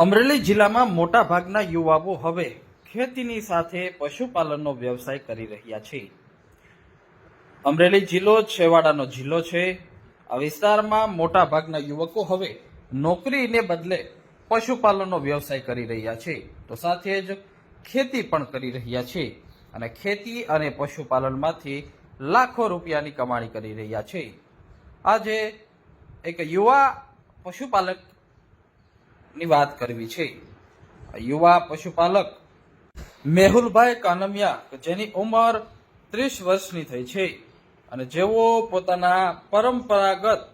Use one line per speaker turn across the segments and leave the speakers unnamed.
અમરેલી જિલ્લામાં મોટા ભાગના યુવાઓ હવે ખેતીની સાથે પશુપાલનનો વ્યવસાય કરી રહ્યા છે. અમરેલી જિલ્લો, છેવાડાનો જિલ્લો છે. આ વિસ્તારમાં મોટા ભાગના યુવકો હવે નોકરીને બદલે પશુપાલનનો વ્યવસાય કરી રહ્યા છે. તો સાથે જ ખેતી પણ કરી રહ્યા છે અને ખેતી અને પશુપાલનમાંથી લાખો રૂપિયાની કમાણી કરી રહ્યા છે. આજે એક યુવા પશુપાલક ની વાત કરવી છે. યુવા પશુપાલક મેહુલભાઈ કાનમિયા જેની ઉંમર ત્રીસ વર્ષની થઈ છે અને જેઓ પોતાના પરંપરાગત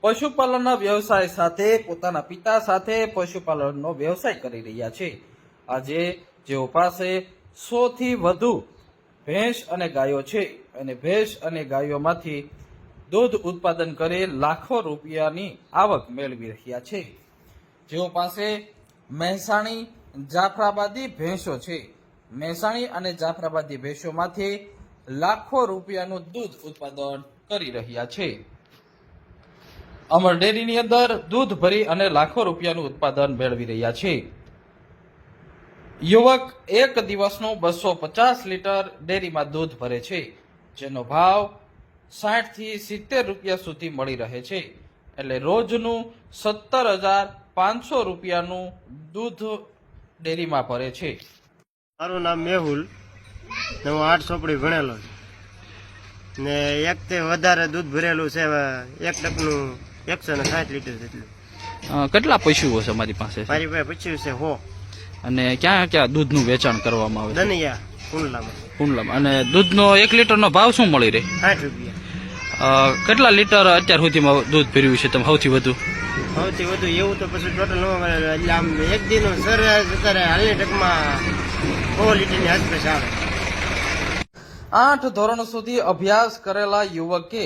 પશુપાલનના વ્યવસાય સાથે, પોતાના પિતા સાથે પશુપાલનનો વ્યવસાય કરી રહ્યા છે. આજે જેઓ પાસે સો થી વધુ ભેંસ અને ગાયો છે અને ભેંસ અને ગાયોમાંથી દૂધ ઉત્પાદન કરી, લાખો રૂપિયાની આવક મેળવી રહ્યા છે. જેઓ પાસે મહેસાણી જાફરાબાદી ભેંસો છે. મહેસાણી અને જાફરાબાદી ભેંસોમાંથી લાખો રૂપિયાનું દૂધ ઉત્પાદન કરી રહ્યા છે. અમર ડેરીની અંદર દૂધ ભરી અને લાખો રૂપિયાનું ઉત્પાદન મેળવી રહ્યા છે. યુવક એક દિવસનું બસો પચાસ લીટર ડેરીમાં દૂધ ભરે છે, જેનો ભાવ સાઠથી સિત્તેર રૂપિયા સુધી મળી રહે છે. એટલે રોજનું સત્તર હજાર પાંચસો રૂપિયાનું દૂધ ડેરીમાં ભરે છે.
મારું નામ મેહુલ ને હું આઠ ચોપડી ભણેલો છું. ને એક તે વધારે દૂધ ભરેલું છે એક ટકનું એકસો ને સાઠ લીટર જેટલું
કેટલા પશુઓ છે મારી પાસે?
મારી પાસે પશુ છે હો.
અને ક્યાં ક્યાં દૂધનું વેચાણ કરવામાં આવે છે?
દનિયા કુંડલામાં.
કુંડલામાં. અને દૂધનો એક લીટરનો ભાવ શું મળી રહે?
સાઠ રૂપિયા.
કેટલા લીટર અત્યાર સુધીમાં દૂધ ભર્યું છે તમે? સૌથી વધુ.
સૌથી વધુ એવું તો પછી ટોટલ ન મળે. એટલે આમ એક દિનનું સરેરાશ અત્યારે હાલની ટકમાં સો આસપાસ આવે.
આઠ ધોરણ સુધી અભ્યાસ કરેલા યુવકે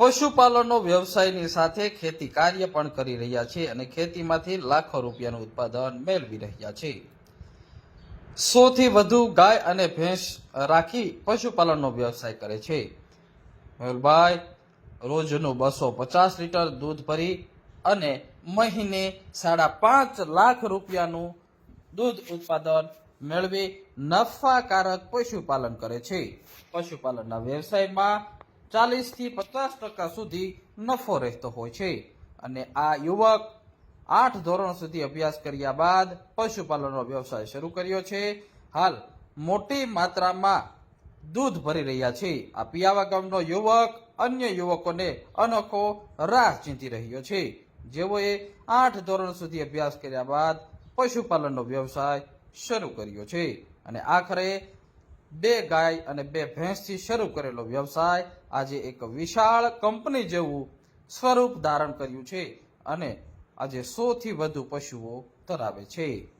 પશુપાલનનો વ્યવસાયની સાથે ખેતી કાર્ય પણ કરી રહ્યા છે અને ખેતીમાંથી લાખો રૂપિયાનું ઉત્પાદન મેળવી રહ્યા છે. સોથી વધુ ગાય અને ભેંસ રાખી પશુપાલનનો વ્યવસાય કરે છે. મેહુલભાઈ, રોજનું બસો પચાસ લીટર દૂધ ભરી અને મહિને સાડા પાંચ લાખ રૂપિયાનું દૂધ ઉત્પાદન મેળવી નફાકારક પશુપાલન કરે છે. પશુપાલનના વ્યવસાયમાં ચાલીસથી પચાસ ટકા સુધી નફો રહેતો હોય છે. અને આ યુવક આઠ ધોરણ સુધી અભ્યાસ કર્યા બાદ પશુપાલનનો વ્યવસાય શરૂ કર્યો છે. હાલ મોટી માત્રામાં દૂધ ભરી રહ્યા છે. આ પિયાવા ગામનો યુવક અન્ય યુવકોને અનોખો રાહ ચીંધી રહ્યો છે. જેઓએ આઠ ધોરણ સુધી અભ્યાસ કર્યા બાદ પશુપાલનનો વ્યવસાય શરૂ કર્યો છે. અને આખરે બે ગાય અને બે ભેંસથી શરૂ કરેલો વ્યવસાય આજે એક વિશાળ કંપની જેવું સ્વરૂપ ધારણ કર્યું છે અને આજે સોથી વધુ પશુઓ ધરાવે છે.